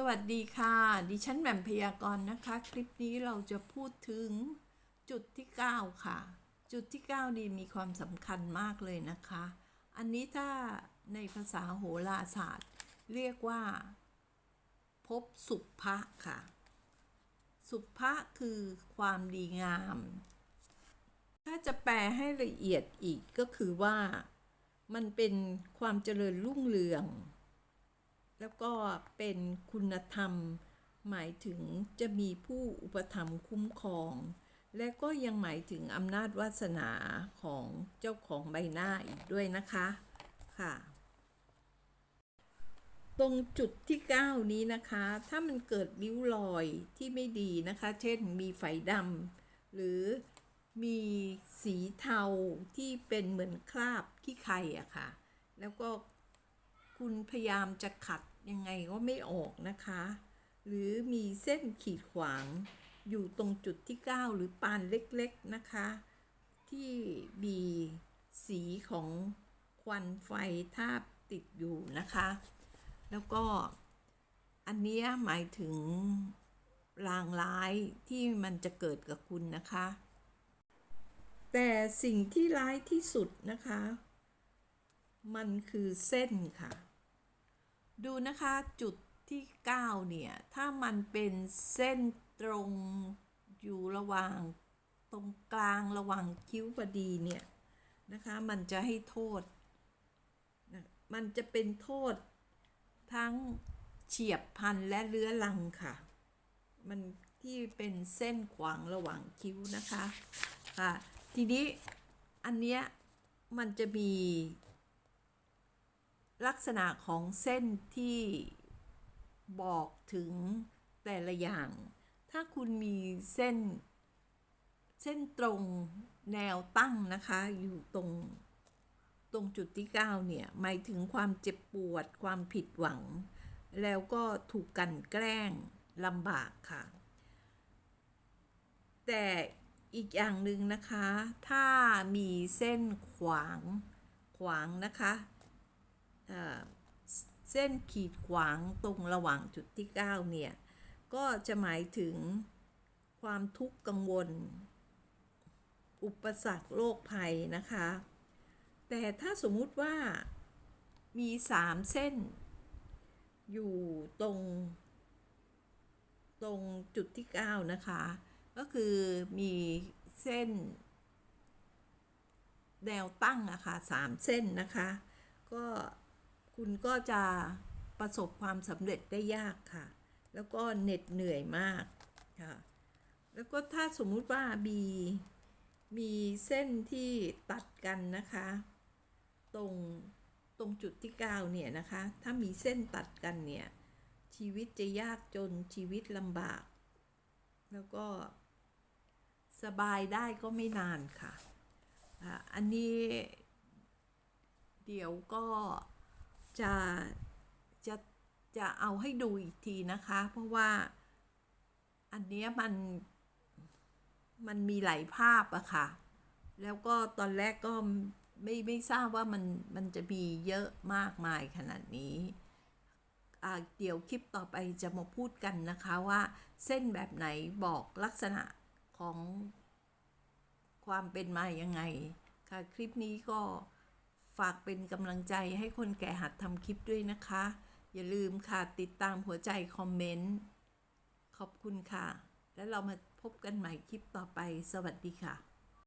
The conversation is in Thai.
สวัสดีค่ะ ดิฉันแหม่มพยากรณ์นะคะ คลิปนี้เราจะพูดถึงจุดที่ 9 ค่ะ จุดที่9นี่มีความสำคัญมากเลยนะคะ อันนี้ถ้าในภาษาโหราศาสตร์ เรียกว่า พบสุภะค่ะ สุภะคือความดีงาม ถ้าจะแปลให้ละเอียดอีกก็คือว่า มันเป็นความเจริญรุ่งเรือง แล้วก็เป็นคุณธรรม หมายถึงจะมีผู้อุปถัมภ์คุ้มครอง และก็ยังหมายถึงอำนาจวาสนาของเจ้าของใบหน้าอีกด้วยนะคะค่ะ ตรงจุดที่ 9 นี้นะคะ ถ้ามันเกิดริ้วรอยที่ไม่ดีนะคะ เช่นมีไฟดำหรือมีสีเทาที่เป็นเหมือนคราบขี้ไข่อะค่ะ แล้วก็ คุณพยายามจะขัดยังไงก็ไม่ออกนะคะ หรือมีเส้นขีดขวางอยู่ตรงจุดที่ 9 หรือปานเล็กๆนะคะ ที่มีสีของควันไฟทาบติดอยู่นะคะ แล้วก็อันนี้หมายถึงลางร้ายที่มันจะเกิดกับคุณนะคะ แต่สิ่งที่ร้ายที่สุดนะคะ มันคือเส้นค่ะ ดูนะคะจุดที่ 9 เนี่ย ถ้ามันเป็นเส้นตรงอยู่ระหว่างตรงกลางระหว่างคิ้วพอดีเนี่ย นะคะ มันจะให้โทษนะมันจะเป็นโทษทั้งเฉียบพันและเลื้อรังค่ะ มันที่เป็นเส้นขวางระหว่างคิ้วนะคะ ค่ะ ทีนี้อันเนี้ยมันจะมี ลักษณะของเส้นที่บอกถึงแต่ละอย่าง ถ้าคุณมีเส้น เส้นตรงแนวตั้งนะคะ อยู่ตรงตรงจุดที่ 9 เนี่ย หมายถึงความเจ็บปวด ความผิดหวัง แล้วก็ถูกกันแกล้งลำบากค่ะ แต่อีกอย่างหนึ่งนะคะ ถ้ามีเส้นขวางขวางนะคะ เส้นขีดขวางตรงระหว่างจุดที่ 9 เนี่ย ก็จะหมายถึงความทุกข์กังวล อุปสรรคโรคภัยนะคะ แต่ถ้าสมมุติว่ามีสามเส้น อยู่ตรง ตรงจุดที่ 9 นะคะ ก็คือมีเส้น แนวตั้งอะค่ะสามเส้นนะคะ ก็ คุณก็จะประสบความสำเร็จได้ยากค่ะ แล้วก็เหน็ดเหนื่อยมากค่ะ แล้วก็ถ้าสมมุติว่ามีมีเส้นที่ตัดกันนะคะ ตรงตรงจุดที่9เนี่ยนะคะ ถ้ามีเส้นตัดกันเนี่ย ชีวิตจะยากจนชีวิตลำบาก แล้วก็สบายได้ก็ไม่นานค่ะอะอันนี้เดี๋ยวก็ จะจะจะเอาให้ดูอีกทีนะคะ เพราะว่าอันเนี้ยมันมันมีหลายภาพอะค่ะ แล้วก็ตอนแรกก็ไม่ไม่ทราบว่ามันมันจะมีเยอะมากมายขนาดนี้อ่าเดี๋ยวคลิปต่อไปจะมาพูดกันนะคะว่าเส้นแบบไหนบอกลักษณะของความเป็นมายังไง ค่ะ คลิปนี้ก็ ฝากเป็นกำลังใจให้คนแก่หัดทำคลิปด้วยนะคะ อย่าลืมค่ะติดตามหัวใจคอมเมนต์ ขอบคุณค่ะ แล้วเรามาพบกันใหม่คลิปต่อไป สวัสดีค่ะ